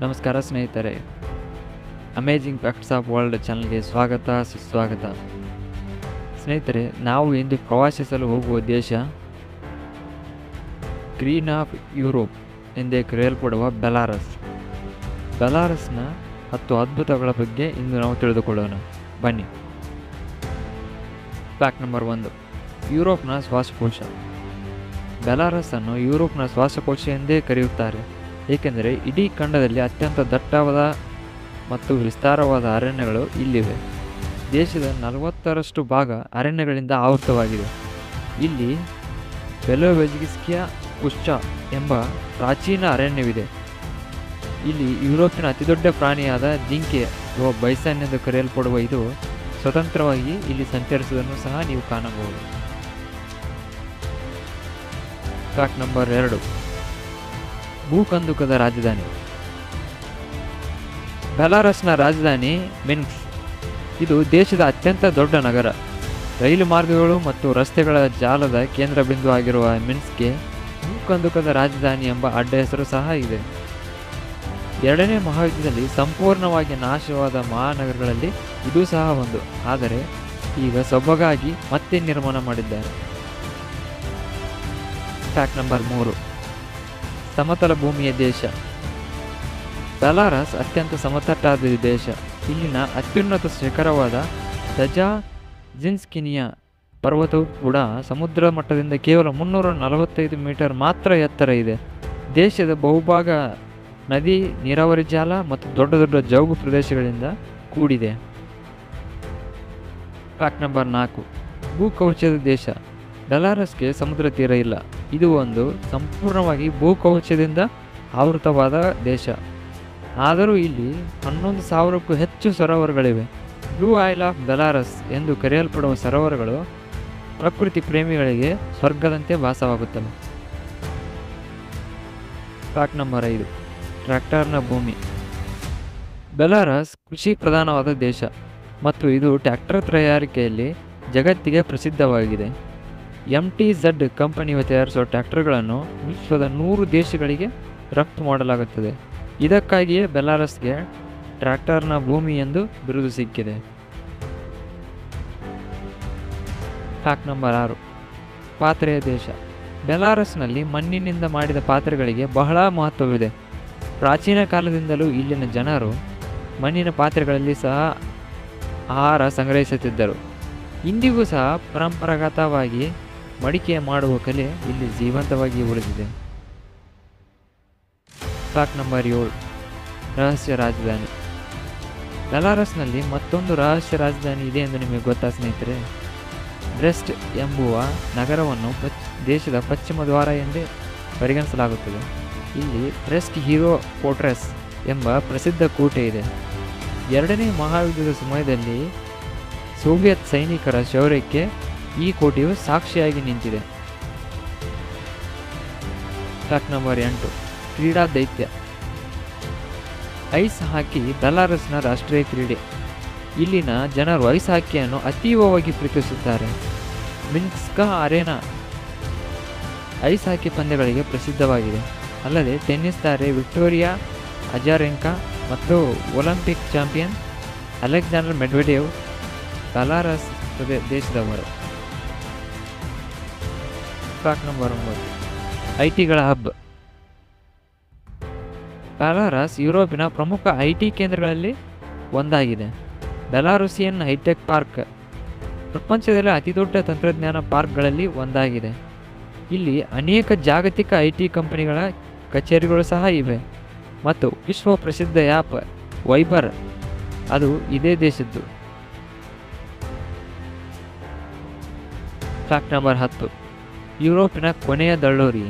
ನಮಸ್ಕಾರ ಸ್ನೇಹಿತರೆ. Amazing facts of world ಚಾನಲ್ಗೆ ಸ್ವಾಗತ, ಸುಸ್ವಾಗತ. ಸ್ನೇಹಿತರೆ, ನಾವು ಇಂದು ಪ್ರವಾಸಿಸಲು ಹೋಗುವ ದೇಶ ಗ್ರೀನ್ ಆಫ್ ಯುರೋಪ್ ಎಂದೇ ಕರೆಯಲ್ಪಡುವ ಬೆಲಾರಸ್ ಬೆಲಾರಸ್ನ ಹತ್ತು ಅದ್ಭುತಗಳ ಬಗ್ಗೆ ಇಂದು ನಾವು ತಿಳಿದುಕೊಳ್ಳೋಣ. ಬನ್ನಿ. ಫ್ಯಾಕ್ಟ್ ನಂಬರ್ ಒಂದು. ಯುರೋಪ್ನ ಶ್ವಾಸಕೋಶ. ಬೆಲಾರಸ್ ಅನ್ನು ಯುರೋಪ್ನ ಶ್ವಾಸಕೋಶ ಎಂದೇ ಕರೆಯುತ್ತಾರೆ. ಏಕೆಂದರೆ ಇಡೀ ಖಂಡದಲ್ಲಿ ಅತ್ಯಂತ ದಟ್ಟವಾದ ಮತ್ತು ವಿಸ್ತಾರವಾದ ಅರಣ್ಯಗಳು ಇಲ್ಲಿವೆ. ದೇಶದ ನಲವತ್ತರಷ್ಟು ಭಾಗ ಅರಣ್ಯಗಳಿಂದ ಆವೃತವಾಗಿದೆ ಇಲ್ಲಿ ಬೆಲೋವೆಜ್ಗಿಸ್ಕಿಯಾ ಕುಶ್ಚ ಎಂಬ ಪ್ರಾಚೀನ ಅರಣ್ಯವಿದೆ. ಇಲ್ಲಿ ಯುರೋಪಿನ ಅತಿದೊಡ್ಡ ಪ್ರಾಣಿಯಾದ ಜಿಂಕೆ ಅಥವಾ ಬೈಸನ್ ಎಂದು ಕರೆಯಲ್ಪಡುವ ಇದು ಸ್ವತಂತ್ರವಾಗಿ ಇಲ್ಲಿ ಸಂಚರಿಸುವುದನ್ನು ಸಹ ನೀವು ಕಾಣಬಹುದು. ಫ್ಯಾಕ್ಟ್ ನಂಬರ್ ಎರಡು. ಭೂಕಂದುಕದ ರಾಜಧಾನಿ. ಬೆಲಾರಸ್ನ ರಾಜಧಾನಿ ಮಿನ್ಸ್. ಇದು ದೇಶದ ಅತ್ಯಂತ ದೊಡ್ಡ ನಗರ. ರೈಲು ಮಾರ್ಗಗಳು ಮತ್ತು ರಸ್ತೆಗಳ ಜಾಲದ ಕೇಂದ್ರ ಬಿಂದು ಆಗಿರುವ ಮಿನ್ಸ್ಗೆ ಭೂಕಂದುಕದ ರಾಜಧಾನಿ ಎಂಬ ಅಡ್ಡ ಹೆಸರು ಸಹ ಇದೆ. ಎರಡನೇ ಮಹಾಯುದ್ಧದಲ್ಲಿ ಸಂಪೂರ್ಣವಾಗಿ ನಾಶವಾದ ಮಹಾನಗರಗಳಲ್ಲಿ ಇದು ಸಹ ಒಂದು. ಆದರೆ, ಈಗ ಸೊಬಗಾಗಿ ಮತ್ತೆ ನಿರ್ಮಾಣ ಮಾಡಿದ್ದಾರೆ. ಫ್ಯಾಕ್ಟ್ ನಂಬರ್ ಮೂರು. ಸಮತಲ ಭೂಮಿಯ ದೇಶ. ಬೆಲಾರಸ್ ಅತ್ಯಂತ ಸಮತಟ್ಟಾದ ದೇಶ. ಇಲ್ಲಿನ ಅತ್ಯುನ್ನತ ಶಿಖರವಾದ ದಜಾ ಜಿನ್ಸ್ಕಿನಿಯ ಪರ್ವತವು ಕೂಡ ಸಮುದ್ರ ಮಟ್ಟದಿಂದ ಕೇವಲ ಮುನ್ನೂರ ನಲವತ್ತೈದು ಮೀಟರ್ ಮಾತ್ರ ಎತ್ತರ ಇದೆ. ದೇಶದ ಬಹುಭಾಗ ನದಿ, ನೀರಾವರಿ ಜಾಲ ಮತ್ತು ದೊಡ್ಡ ದೊಡ್ಡ ಜೌಗು ಪ್ರದೇಶಗಳಿಂದ ಕೂಡಿದೆ. ಫ್ಯಾಕ್ಟ್ ನಂಬರ್ ನಾಲ್ಕು. ಭೂಕವಚದ ದೇಶ. ಡಲಾರಸ್ಗೆ ಸಮುದ್ರ ತೀರ ಇಲ್ಲ. ಇದು ಒಂದು ಸಂಪೂರ್ಣವಾಗಿ ಭೂಕವಚದಿಂದ ಆವೃತವಾದ ದೇಶ. ಆದರೂ ಇಲ್ಲಿ ಹನ್ನೊಂದು ಸಾವಿರಕ್ಕೂ ಹೆಚ್ಚು ಸರೋವರಗಳಿವೆ. ಬ್ಲೂ ಆಯಿಲ್ ಆಫ್ ಬೆಲಾರಸ್ ಎಂದು ಕರೆಯಲ್ಪಡುವ ಸರೋವರಗಳು ಪ್ರಕೃತಿ ಪ್ರೇಮಿಗಳಿಗೆ ಸ್ವರ್ಗದಂತೆ ಭಾಸವಾಗುತ್ತವೆ ಟ್ರ್ಯಾಕ್ ನಂಬರ್ ಐದು. ಟ್ರ್ಯಾಕ್ಟರ್ನ ಭೂಮಿ. ಬೆಲಾರಸ್ ಕೃಷಿ ಪ್ರಧಾನವಾದ ದೇಶ ಮತ್ತು ಇದು ಟ್ರ್ಯಾಕ್ಟರ್ ತಯಾರಿಕೆಯಲ್ಲಿ ಜಗತ್ತಿಗೆ ಪ್ರಸಿದ್ಧವಾಗಿದೆ. ಎಂ ಟಿ ಝಡ್ ಕಂಪನಿಯು ತಯಾರಿಸುವ ಟ್ರ್ಯಾಕ್ಟರ್ಗಳನ್ನು ವಿಶ್ವದ ನೂರು ದೇಶಗಳಿಗೆ ರಫ್ತು ಮಾಡಲಾಗುತ್ತದೆ. ಇದಕ್ಕಾಗಿಯೇ ಬೆಲಾರಸ್ಗೆ ಟ್ರ್ಯಾಕ್ಟರ್ನ ಭೂಮಿ ಎಂದು ಬಿರುದು ಸಿಕ್ಕಿದೆ. ಫ್ಯಾಕ್ಟ್ ನಂಬರ್ ಆರು. ಪಾತ್ರೆಯ ದೇಶ. ಬೆಲಾರಸ್ನಲ್ಲಿ ಮಣ್ಣಿನಿಂದ ಮಾಡಿದ ಪಾತ್ರೆಗಳಿಗೆ ಬಹಳ ಮಹತ್ವವಿದೆ. ಪ್ರಾಚೀನ ಕಾಲದಿಂದಲೂ ಇಲ್ಲಿನ ಜನರು ಮಣ್ಣಿನ ಪಾತ್ರೆಗಳಲ್ಲಿ ಸಹ ಆಹಾರ ಸಂಗ್ರಹಿಸುತ್ತಿದ್ದರು. ಇಂದಿಗೂ ಸಹ ಪರಂಪರಾಗತವಾಗಿ ಮಡಿಕೆ ಮಾಡುವ ಕಲೆ ಇಲ್ಲಿ ಜೀವಂತವಾಗಿ ಉಳಿದಿದೆ. ಫ್ಯಾಕ್ಟ್ ನಂಬರ್ ಏಳು. ರಹಸ್ಯ ರಾಜಧಾನಿ. ಬೆಲಾರಸ್ನಲ್ಲಿ ಮತ್ತೊಂದು ರಹಸ್ಯ ರಾಜಧಾನಿ ಇದೆ ಎಂದು ನಿಮಗೆ ಗೊತ್ತಾ ಸ್ನೇಹಿತರೆ? ಬ್ರೆಸ್ಟ್ ಎಂಬುವ ನಗರವನ್ನು ಪಚ್, ದೇಶದ ಪಶ್ಚಿಮ ದ್ವಾರ ಎಂದೇ ಪರಿಗಣಿಸಲಾಗುತ್ತದೆ. ಇಲ್ಲಿ ಬ್ರೆಸ್ಟ್ ಹೀರೋ ಫೋರ್ಟ್ರೆಸ್ ಎಂಬ ಪ್ರಸಿದ್ಧ ಕೋಟೆ ಇದೆ. ಎರಡನೇ ಮಹಾಯುದ್ಧದ ಸಮಯದಲ್ಲಿ ಸೋವಿಯತ್ ಸೈನಿಕರ ಶೌರ್ಯಕ್ಕೆ ಈ ಕೋಟೆಯು ಸಾಕ್ಷಿಯಾಗಿ ನಿಂತಿದೆ. ಟ್ರ್ಯಾಕ್ ನಂಬರ್ ಎಂಟು. ಕ್ರೀಡಾ ದೈತ್ಯ. ಐಸ್ ಹಾಕಿ ಬೆಲಾರಸ್ನ ರಾಷ್ಟ್ರೀಯ ಕ್ರೀಡೆ. ಇಲ್ಲಿನ ಜನರು ಐಸ್ ಹಾಕಿಯನ್ನು ಅತೀವವಾಗಿ ಪ್ರೀತಿಸುತ್ತಾರೆ. ಮಿನ್ಸ್ಕಾ ಅರೇನಾ ಐಸ್ ಹಾಕಿ ಪಂದ್ಯಗಳಿಗೆ ಪ್ರಸಿದ್ಧವಾಗಿದೆ. ಅಲ್ಲದೆ ಟೆನ್ನಿಸ್ ತಾರೆ ವಿಕ್ಟೋರಿಯಾ ಅಜಾರೆಂಕಾ ಮತ್ತು Olympic champion Alexander Medvedev Belarus ದೇಶದವರು. ಫ್ಯಾಕ್ಟ್ ನಂಬರ್ ಒಂಬತ್ತು ಐ ಟಿಗಳ ಹಬ್. ಬೆಲಾರಸ್ ಯುರೋಪಿನ ಪ್ರಮುಖ ಐ ಟಿ ಕೇಂದ್ರಗಳಲ್ಲಿ ಒಂದಾಗಿದೆ. Belarusian high tech park. ಪ್ರಪಂಚದಲ್ಲಿ ಅತಿದೊಡ್ಡ ತಂತ್ರಜ್ಞಾನ ಪಾರ್ಕ್ಗಳಲ್ಲಿ ಒಂದಾಗಿದೆ. ಇಲ್ಲಿ ಅನೇಕ ಜಾಗತಿಕ ಐ ಟಿ ಕಂಪನಿಗಳ ಕಚೇರಿಗಳು ಸಹ ಇವೆ ಮತ್ತು ವಿಶ್ವ ಪ್ರಸಿದ್ಧ ಆ್ಯಪ್ ವೈಬರ್ ಅದು ಇದೇ ದೇಶದ್ದು. ಫ್ಯಾಕ್ಟ್ ನಂಬರ್ ಹತ್ತು. ಯುರೋಪಿನ ಕೊನೆಯ ದಳ್ಳೂರಿ.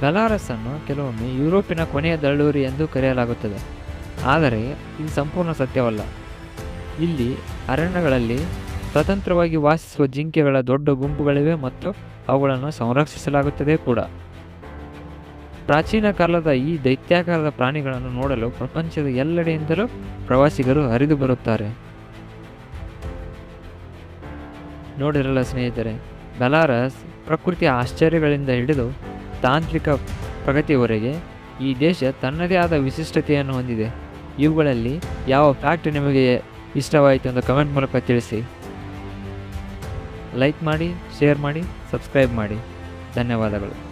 ಬೆಲಾರಸ್ ಅನ್ನು ಕೆಲವೊಮ್ಮೆ ಯುರೋಪಿನ ಕೊನೆಯ ದಳ್ಳೂರಿ ಎಂದು ಕರೆಯಲಾಗುತ್ತದೆ. ಆದರೆ, ಇದು ಸಂಪೂರ್ಣ ಸತ್ಯವಲ್ಲ. ಇಲ್ಲಿ ಅರಣ್ಯಗಳಲ್ಲಿ ಸ್ವತಂತ್ರವಾಗಿ ವಾಸಿಸುವ ಜಿಂಕೆಗಳ ದೊಡ್ಡ ಗುಂಪುಗಳಿವೆ ಮತ್ತು ಅವುಗಳನ್ನು ಸಂರಕ್ಷಿಸಲಾಗುತ್ತದೆ ಕೂಡ. ಪ್ರಾಚೀನ ಕಾಲದ ಈ ದೈತ್ಯಾಕಾರದ ಪ್ರಾಣಿಗಳನ್ನು ನೋಡಲು ಪ್ರಪಂಚದ ಎಲ್ಲೆಡೆಯಿಂದಲೂ ಪ್ರವಾಸಿಗರು ಹರಿದು ಬರುತ್ತಾರೆ ನೋಡಿರಲ್ಲ ಸ್ನೇಹಿತರೆ ಬೆಲಾರಸ್ ಪ್ರಕೃತಿಯ ಆಶ್ಚರ್ಯಗಳಿಂದ ಹಿಡಿದು ತಾಂತ್ರಿಕ ಪ್ರಗತಿಯವರೆಗೆ ಈ ದೇಶ ತನ್ನದೇ ಆದ ವಿಶಿಷ್ಟತೆಯನ್ನು ಹೊಂದಿದೆ. ಇವುಗಳಲ್ಲಿ ಯಾವ ಫ್ಯಾಕ್ಟ್ ನಿಮಗೆ ಇಷ್ಟವಾಯಿತು ಎಂದು ಕಮೆಂಟ್ ಮೂಲಕ ತಿಳಿಸಿ. ಲೈಕ್ ಮಾಡಿ ಶೇರ್ ಮಾಡಿ ಸಬ್ಸ್ಕ್ರೈಬ್ ಮಾಡಿ. ಧನ್ಯವಾದಗಳು.